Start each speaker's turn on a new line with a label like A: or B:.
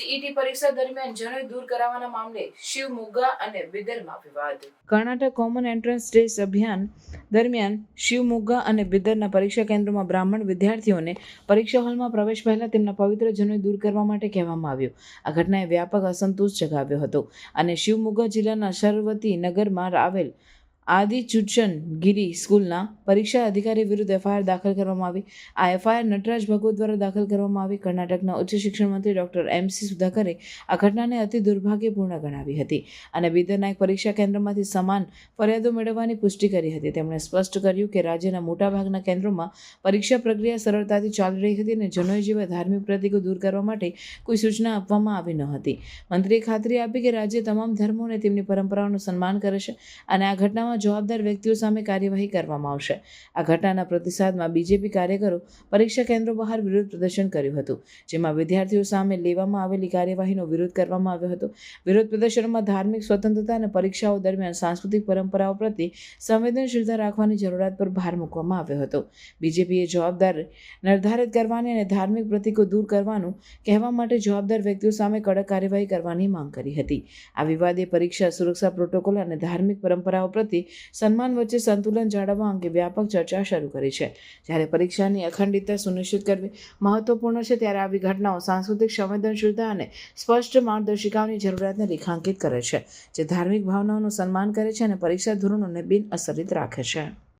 A: CET પરીક્ષા દરમિયાન જનોઈ દૂર કરાવવાના મામલે શિવ મુગ્ગા અને બિદરમાં વિવાદ.
B: કર્ણાટક કોમન એન્ટ્રન્સ ટેસ્ટ અભિયાન દરમિયાન શિવમોગ્ગા અને બિદરના પરીક્ષા કેન્દ્રોમાં બ્રાહ્મણ વિદ્યાર્થીઓને પરીક્ષા હોલમાં પ્રવેશ પહેલા તેમના પવિત્ર જનોઈ દૂર કરવા માટે કહેવામાં આવ્યું. આ ઘટનાએ વ્યાપક અસંતોષ જગાવ્યો હતો અને શિવમોગા જિલ્લાના શરવતી નગરમાં આવેલ આદિ ચુચન ગીરી સ્કૂલના પરીક્ષા અધિકારી વિરુદ્ધ એફઆઈઆર દાખલ કરવામાં આવી. આ એફઆઈઆર નટરાજ ભગવત દ્વારા દાખલ કરવામાં આવી. કર્ણાટકના ઉચ્ચ શિક્ષણ મંત્રી ડોક્ટર એમસી સુધાકરે આ ઘટનાને અતિ દુર્ભાગ્યપૂર્ણ ગણાવી હતી અને બિદરના એક પરીક્ષા કેન્દ્રમાંથી સમાન ફરિયાદો મેળવવાની પુષ્ટિ કરી હતી. તેમણે સ્પષ્ટ કર્યું કે રાજ્યના મોટાભાગના કેન્દ્રોમાં પરીક્ષા પ્રક્રિયા સરળતાથી ચાલી રહી હતી અને જનોઈ જેવા ધાર્મિક પ્રતિકો દૂર કરવા માટે કોઈ સૂચના આપવામાં આવી ન હતી. મંત્રીએ ખાતરી આપી કે રાજ્ય તમામ ધર્મો અને તેમની પરંપરાઓનું સન્માન કરે છે અને આ જવાબદાર વ્યક્તિઓ સામે કાર્યવાહી કરવામાં આવશે. આ ઘટનાના પ્રતિસાદમાં બીજેપી કાર્યકરો પરીક્ષા કેન્દ્રો બહાર વિરોધ પ્રદર્શન કર્યું હતું, જેમાં વિદ્યાર્થીઓ સામે લેવામાં આવેલી કાર્યવાહીનો વિરોધ કરવામાં આવ્યો હતો. વિરોધ પ્રદર્શનમાં ધાર્મિક સ્વતંત્રતા અને પરીક્ષાઓ દરમિયાન સાંસ્કૃતિક પરંપરાઓ પ્રત્યે સંવેદનશીલતા રાખવાની જરૂરિયાત પર ભાર મૂકવામાં આવ્યો હતો. બીજેપીએ જવાબદાર નિર્ધારિત કરવાની અને ધાર્મિક પ્રતિકો દૂર કરવાનું કહેવા માટે જવાબદાર વ્યક્તિઓ સામે કડક કાર્યવાહી કરવાની માંગ કરી હતી. આ વિવાદે પરીક્ષા, સુરક્ષા પ્રોટોકોલ અને ધાર્મિક પરંપરાઓ પ્રત્યે સન્માન વચ્ચે સંતુલન જાળવવા અંગે વ્યાપક ચર્ચા શરૂ કરી છે. જ્યારે પરીક્ષાની અખંડિતતા સુનિશ્ચિત કરવી મહત્વપૂર્ણ છે, ત્યારે આવી ઘટનાઓ સાંસ્કૃતિક સંવેદનશીલતા અને સ્પષ્ટ માર્ગદર્શિકાઓની જરૂરિયાતને રેખાંકિત કરે છે, જે ધાર્મિક ભાવનાઓનું સન્માન કરે છે અને પરીક્ષા ધોરણોને બિનઅસરિત રાખે છે.